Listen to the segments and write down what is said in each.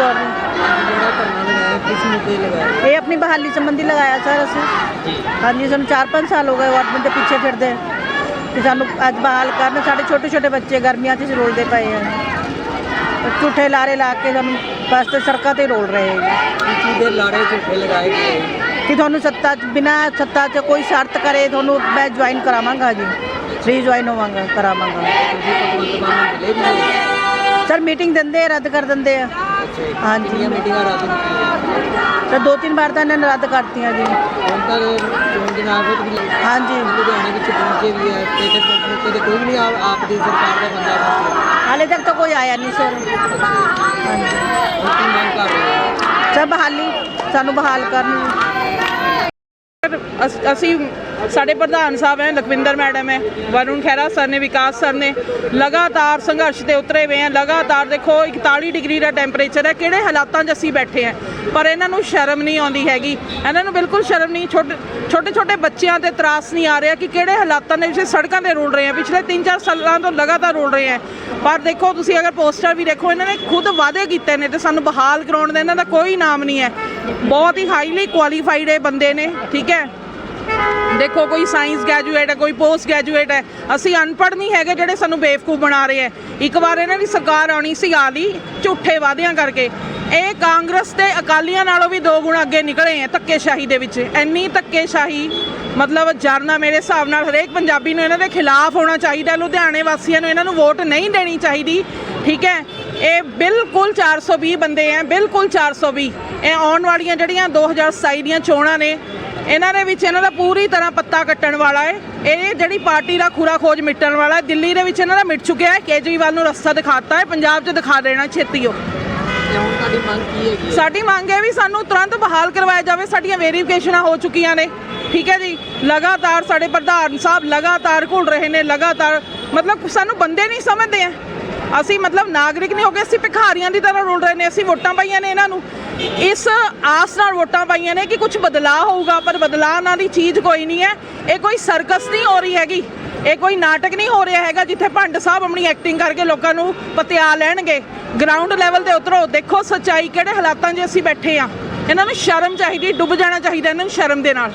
ਜਿਹੜਾ ਧਰਨਾ ਲਗਾਇਆ ਕਿਸ ਮੁੱਦੇ ਲਗਾਇਆ ਇਹ ਆਪਣੀ ਬਹਾਲੀ ਸੰਬੰਧੀ ਲਗਾਇਆ ਸਰ ਅਸੀਂ। ਜੀ। ਹਾਂਜੀ ਸਾਨੂੰ 4-5 ਸਾਲ ਹੋ ਗਏ ਵਾਟਮੈਂਟ ਦੇ ਪਿੱਛੇ ਫਿਰਦੇ। ਤੇ ਸਾਨੂੰ ਅੱਜ ਬਹਾਲ ਕਰਨ ਸਾਡੇ ਛੋਟੇ ਛੋਟੇ ਬੱਚੇ ਗਰਮੀਆਂ 'ਚ ਰੋਲਦੇ ਪਏ ਆ। ਤੇ ਝੂਠੇ ਲਾਰੇ ਲਾ ਕੇ ਸਾਨੂੰ ਬਸ ਤੇ ਸੜਕਾਂ ਤੇ ਰੋਲ ਰਹੇ ਆ। ਕੀ ਝੂਠੇ ਲਗਾਏ ਗਏ ਕਿ ਤੁਹਾਨੂੰ ਸੱਤਾ ਬਿਨਾ ਸੱਤਾ 'ਚ ਕੋਈ ਸ਼ਰਤ ਕਰੇ ਤੁਹਾਨੂੰ ਮੈਂ ਜੁਆਇਨ ਕਰਾਵਾਂਗਾ ਜੀ। ਫ੍ਰੀ ਜੁਆਇਨ ਹੋਵਾਂਗਾ ਕਰਾਵਾਂਗਾ। ਨੂੰ? ਸਰ ਮੀਟਿੰਗ ਦਿੰਦੇ ਰੱਦ ਕਰ ਦਿੰਦੇ ਆ। ਅੱਛਾ ਜੀ। ਹਾਂਜੀ। ਕਿੰਨੀਆਂ ਮੀਟਿੰਗਾਂ ਰੱਦ ਕੀਤੀਆਂ ਤੇ ਦੋ ਤਿੰਨ ਵਾਰ ਤਾਂ ਇਹਨਾਂ ਨੇ ਰੱਦ ਕਰਤੀਆਂ ਜੀ। ਹੁਣ ਤੱਕ ਚੋਣ ਦੇ ਨਾਲ ਵੀ ਹਾਂਜੀ। ਲੁਧਿਆਣੇ ਵਿੱਚ ਪਹੁੰਚੇ ਵੀ ਹੈ ਤੇ ਤੇ ਮੌਕੇ ਤੇ ਕੋਈ ਵੀ ਨਹੀਂ ਆਪ ਆਪ ਦੀ ਸਰਕਾਰ ਦਾ ਬੰਦਾ ਪਹੁੰਚਿਆ ਹਾਲੇ ਤੱਕ ਤਾਂ ਕੋਈ ਆਇਆ ਨਹੀਂ ਸਰ। ਹਾਂਜੀ। ਹੁਣ ਕੀ ਮੰਗ ਕਰ ਰਹੇ ਹੋ ਸਰ ਬਹਾਲੀ ਸਾਨੂੰ ਬਹਾਲ ਕਰਨ ਅਸ- ਅਸੀਂ ਸਾਡੇ ਪ੍ਰਧਾਨ ਸਾਹਿਬ ਹੈ, ਲਖਵਿੰਦਰ ਮੈਡਮ ਹੈ, ਵਰੁਣ ਖਹਿਰਾ ਸਰ ਨੇ, ਵਿਕਾਸ ਸਰ ਨੇ, ਲਗਾਤਾਰ ਸੰਘਰਸ਼ ਤੇ ਉਤਰੇ ਹੋਏ ਆ ਲਗਾਤਾਰ ਦੇਖੋ 41 ਡਿਗਰੀ ਦਾ ਟੈਂਪਰੇਚਰ ਹੈ, ਕਿਹੜੇ ਹਾਲਾਤਾਂ 'ਚ ਅਸੀਂ ਬੈਠੇ ਆ ਪਰ ਇਹਨਾਂ ਨੂੰ ਸ਼ਰਮ ਨਹੀਂ ਆਉਂਦੀ ਹੈਗੀ। ਇਹਨਾਂ ਨੂੰ ਬਿਲਕੁਲ ਸ਼ਰਮ ਨਹੀਂ, ਛੋਟੇ ਛੋਟੇ ਛੋਟੇ ਬੱਚਿਆਂ ਤੇ ਤਰਾਸ ਨਹੀਂ ਆ ਰਿਹਾ ਕਿ ਕਿਹੜੇ ਹਾਲਾਤਾਂ ਦੇ ਵਿੱਚ ਸੜਕਾਂ ਤੇ ਰੋਲ ਰਹੇ ਆ ਪਿਛਲੇ 3-4 ਸਾਲਾਂ ਤੋਂ ਲਗਾਤਾਰ ਰੋਲ ਰਹੇ ਆ ਪਰ ਦੇਖੋ, ਤੁਸੀਂ ਅਗਰ ਪੋਸਟਰ ਵੀ ਦੇਖੋ, ਇਹਨਾਂ ਨੇ ਖੁਦ ਵਾਅਦੇ ਕੀਤੇ ਨੇ ਤੇ ਸਾਨੂੰ ਬਹਾਲ ਕਰਾਉਣ ਦਾ ਇਹਨਾਂ ਦਾ ਕੋਈ ਨਾਮ ਨਹੀਂ ਹੈ। ਬਹੁਤ ਹੀ ਹਾਈਲੀ ਕੁਆਲੀਫਾਈਡ ਇਹ ਬੰਦੇ ਨੇ, ਠੀਕ ਹੈ? ਦੇਖੋ, ਕੋਈ ਸਾਇੰਸ ਗ੍ਰੈਜੂਏਟ ਹੈ, ਕੋਈ ਪੋਸਟ ਗ੍ਰੈਜੂਏਟ ਹੈ। ਅਸੀਂ ਅਨਪੜ੍ਹ ਨਹੀਂ ਹੈਗੇ ਜਿਹੜੇ ਸਾਨੂੰ ਬੇਵਕੂਫ ਬਣਾ ਰਹੇ ਹੈ। ਇੱਕ ਵਾਰ ਇਹਨਾਂ ਦੀ ਸਰਕਾਰ ਆਉਣੀ ਸੀ ਆ ਲਈ ਝੂਠੇ ਵਾਅਦਿਆਂ ਕਰਕੇ। ਇਹ ਕਾਂਗਰਸ ਤੇ ਅਕਾਲੀਆਂ ਨਾਲੋਂ ਵੀ ਦੋ ਗੁਣ ਅੱਗੇ ਨਿਕਲੇ ਹੈ ਧੱਕੇਸ਼ਾਹੀ ਦੇ ਵਿੱਚ। ਇੰਨੀ ਧੱਕੇਸ਼ਾਹੀ, ਮਤਲਬ ਜਰਨਾ ਮੇਰੇ ਹਿਸਾਬ ਨਾਲ ਹਰੇਕ ਪੰਜਾਬੀ ਨੂੰ ਇਹਨਾਂ ਦੇ ਖਿਲਾਫ ਹੋਣਾ ਚਾਹੀਦਾ, ਲੁਧਿਆਣੇ ਵਾਸੀਆਂ ਨੂੰ ਇਹਨਾਂ ਨੂੰ ਵੋਟ ਨਹੀਂ ਦੇਣੀ ਚਾਹੀਦੀ। ਠੀਕ ਹੈ? ਇਹ ਬਿਲਕੁਲ 420 ਬੰਦੇ ਹੈ, ਬਿਲਕੁਲ 420 ਇਹ ਆਉਣ ਵਾਲੀਆਂ ਜਿਹੜੀਆਂ 2027 ਦੀਆਂ ਚੋਣਾਂ ਨੇ ਇਹਨਾਂ ਦੇ ਵਿੱਚ ਇਹਨਾਂ ਦਾ ਪੂਰੀ ਤਰ੍ਹਾਂ ਪੱਤਾ ਕੱਟਣ ਵਾਲਾ ਹੈ। ਇਹ ਜਿਹੜੀ ਪਾਰਟੀ ਦਾ ਖੁਰਾ ਖੋਜ ਮਿਟਣ ਵਾਲਾ ਹੈ ਦਿੱਲੀ ਦੇ ਵਿੱਚ ਇਹਨਾਂ ਦਾ ਮਿਟ ਚੁੱਕਿਆ ਹੈ। ਕੇਜਰੀਵਾਲ ਨੂੰ ਰਸਤਾ ਦਿਖਾਤਾ ਹੈ ਪੰਜਾਬ 'ਚ ਦਿਖਾ ਦੇਣਾ ਛੇਤੀ ਉਹ? ਸਾਡੀ ਮੰਗ ਹੈ ਵੀ ਸਾਨੂੰ ਤੁਰੰਤ ਬਹਾਲ ਕਰਵਾਇਆ ਜਾਵੇ। ਸਾਡੀਆਂ ਵੈਰੀਫਿਕੇਸ਼ਨਾਂ ਹੋ ਚੁੱਕੀਆਂ ਨੇ। ਠੀਕ ਹੈ ਜੀ? ਲਗਾਤਾਰ ਸਾਡੇ ਪ੍ਰਧਾਨ ਸਾਹਿਬ ਲਗਾਤਾਰ ਘੁਲ ਰਹੇ ਨੇ ਲਗਾਤਾਰ ਮਤਲਬ ਸਾਨੂੰ ਬੰਦੇ ਨਹੀਂ ਸਮਝਦੇ ਆ। ਅਸੀਂ ਮਤਲਬ ਨਾਗਰਿਕ ਨਹੀਂ ਹੋ ਗਏ, ਅਸੀਂ ਭਿਖਾਰੀਆਂ ਦੀ ਤਰ੍ਹਾਂ ਰੁਲ ਰਹੇ ਨੇ, ਅਸੀਂ ਵੋਟਾਂ ਪਾਈਆਂ ਨੇ ਇਹਨਾਂ ਨੂੰ। ਇਸ ਆਸ ਨਾਲ ਵੋਟਾਂ ਪਾਈਆਂ ਨੇ ਕਿ ਕੁਝ ਬਦਲਾਅ ਹੋਊਗਾ, ਪਰ ਬਦਲਾਅ ਨਾਲ ਦੀ ਚੀਜ਼ ਕੋਈ ਨਹੀਂ ਹੈ। ਇਹ ਕੋਈ ਸਰਕਸ ਨਹੀਂ ਹੋ ਰਹੀ ਹੈਗੀ। ਇਹ ਕੋਈ ਨਾਟਕ ਨਹੀਂ ਹੋ ਰਿਹਾ ਹੈਗਾ ਜਿੱਥੇ ਭੰਡ ਸਾਹਿਬ ਆਪਣੀ ਐਕਟਿੰਗ ਕਰਕੇ ਲੋਕਾਂ ਨੂੰ ਪਤਿਆ ਲੈਣਗੇ। ਗਰਾਊਂਡ ਲੈਵਲ ਤੇ ਉਤਰੋ, ਦੇਖੋ ਸੱਚਾਈ ਕਿਹੜੇ ਹਾਲਾਤਾਂ 'ਚ ਅਸੀਂ ਬੈਠੇ ਆ ਇਹਨਾਂ ਨੂੰ ਸ਼ਰਮ ਚਾਹੀਦੀ, ਡੁੱਬ ਜਾਣਾ ਚਾਹੀਦਾ ਇਹਨਾਂ ਨੂੰ ਸ਼ਰਮ ਦੇ ਨਾਲ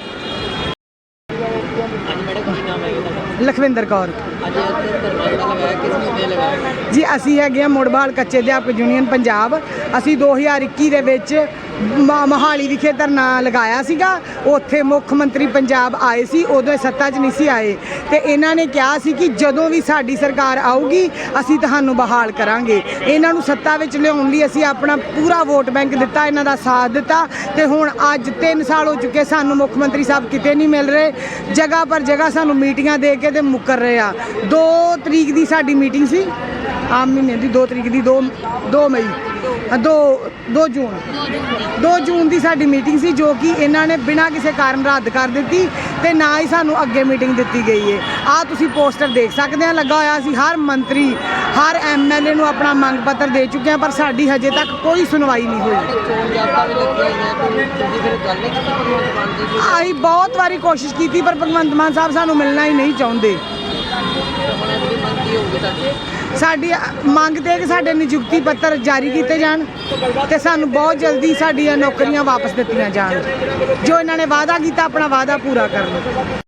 ਹਾਂਜੀ ਮੈਡਮ ਕੀ ਨਾਮ ਹੈ ਤੁਹਾਡਾ ਲਖਵਿੰਦਰ ਕੌਰ। ਅੱਜ ਇੱਥੇ ਧਰਨਾ ਜਿਹੜਾ ਲਗਾਇਆ ਕਿਸ ਮੁੱਦੇ ਲਗਾਇਆ? ਜੀ ਅਸੀਂ ਹੈਗੇ ਆ ਮੁੜਬਾਲ ਕੱਚੇ ਅਧਿਆਪਕ ਯੂਨੀਅਨ ਪੰਜਾਬ। ਅਸੀਂ 2021 ਦੇ ਵਿੱਚ ਮ- ਮੋਹਾਲੀ ਵਿਖੇ ਧਰਨਾ ਲਗਾਇਆ ਸੀਗਾ। ਉੱਥੇ ਮੁੱਖ ਮੰਤਰੀ ਪੰਜਾਬ ਆਏ ਸੀ, ਉਦੋਂ ਇਹ ਸੱਤਾ 'ਚ ਨਹੀਂ ਸੀ ਆਏ। ਤੇ ਇਹਨਾਂ ਨੇ ਕਿਹਾ ਸੀ ਕਿ ਜਦੋਂ ਵੀ ਸਾਡੀ ਸਰਕਾਰ ਆਊਗੀ, ਅਸੀਂ ਤੁਹਾਨੂੰ ਬਹਾਲ ਕਰਾਂਗੇ। ਇਹਨਾਂ ਨੂੰ ਸੱਤਾ ਵਿੱਚ ਲਿਆਉਣ ਲਈ ਅਸੀਂ ਆਪਣਾ ਪੂਰਾ ਵੋਟ ਬੈਂਕ ਦਿੱਤਾ, ਇਹਨਾਂ ਦਾ ਸਾਥ ਦਿੱਤਾ। ਤੇ ਹੁਣ ਅੱਜ 3 ਸਾਲ ਹੋ ਚੁੱਕੇ ਸਾਨੂੰ ਮੁੱਖ ਮੰਤਰੀ ਸਾਹਿਬ ਕਿਤੇ ਨਹੀਂ ਮਿਲ ਰਹੇ। ਜਗ੍ਹਾ ਪਰ ਜਗ੍ਹਾ ਸਾਨੂੰ ਮੀਟਿੰਗਾਂ ਦੇ ਕੇ ਤੇ ਮੁੱਕਰ ਰਹੇ ਆ। 2 ਤਰੀਕ ਦੀ ਸਾਡੀ ਮੀਟਿੰਗ ਸੀ। ਆਮ ਮਹੀਨੇ ਦੀ 2 ਤਰੀਕ ਦੀ 2 2 ਮਈ। 2 2 ਜੂਨ। 2 ਜੂਨ ਦੀ ਸਾਡੀ ਮੀਟਿੰਗ ਸੀ ਜੋ ਕਿ ਇਹਨਾਂ ਨੇ ਬਿਨਾਂ ਕਿਸੇ ਕਾਰਨ ਰੱਦ ਕਰ ਦਿੱਤੀ ਤੇ ਨਾ ਹੀ ਸਾਨੂੰ ਅੱਗੇ ਮੀਟਿੰਗ ਦਿੱਤੀ ਗਈ ਹੈ ਆ ਤੁਸੀਂ ਪੋਸਟਰ ਦੇਖ ਸਕਦੇ ਆ, ਲੱਗਾ ਹੋਇਆ ਸੀ ਹਰ ਮੰਤਰੀ, ਹਰ ਐਮਐਲਏ ਨੂੰ ਆਪਣਾ ਮੰਗ ਪੱਤਰ ਦੇ ਚੁੱਕੇ ਆ, ਪਰ ਸਾਡੀ ਹਜੇ ਤੱਕ ਕੋਈ ਸੁਣਵਾਈ ਨਹੀਂ ਹੋਈ। ਚੋਣ ਆਈ ਬਹੁਤ ਵਾਰੀ ਕੋਸ਼ਿਸ਼ ਕੀਤੀ, ਪਰ ਭਗਵੰਤ ਮਾਨ ਸਾਹਿਬ ਸਾਨੂੰ ਮਿਲਣਾ ਹੀ ਨਹੀਂ ਚਾਹੁੰਦੇ। ਸਾਡੀ ਮੰਗ ਤੇ ਕਿ ਸਾਡੇ ਨਿਯੁਕਤੀ ਪੱਤਰ ਜਾਰੀ ਕੀਤੇ ਜਾਣ ਤੇ ਸਾਨੂੰ ਬਹੁਤ ਜਲਦੀ ਸਾਡੀਆਂ ਨੌਕਰੀਆਂ ਵਾਪਸ ਦਿੱਤੀਆਂ ਜਾਣ। ਜੋ ਇਹਨਾਂ ਨੇ ਵਾਅਦਾ ਕੀਤਾ, ਆਪਣਾ ਵਾਅਦਾ ਪੂਰਾ ਕਰਨ।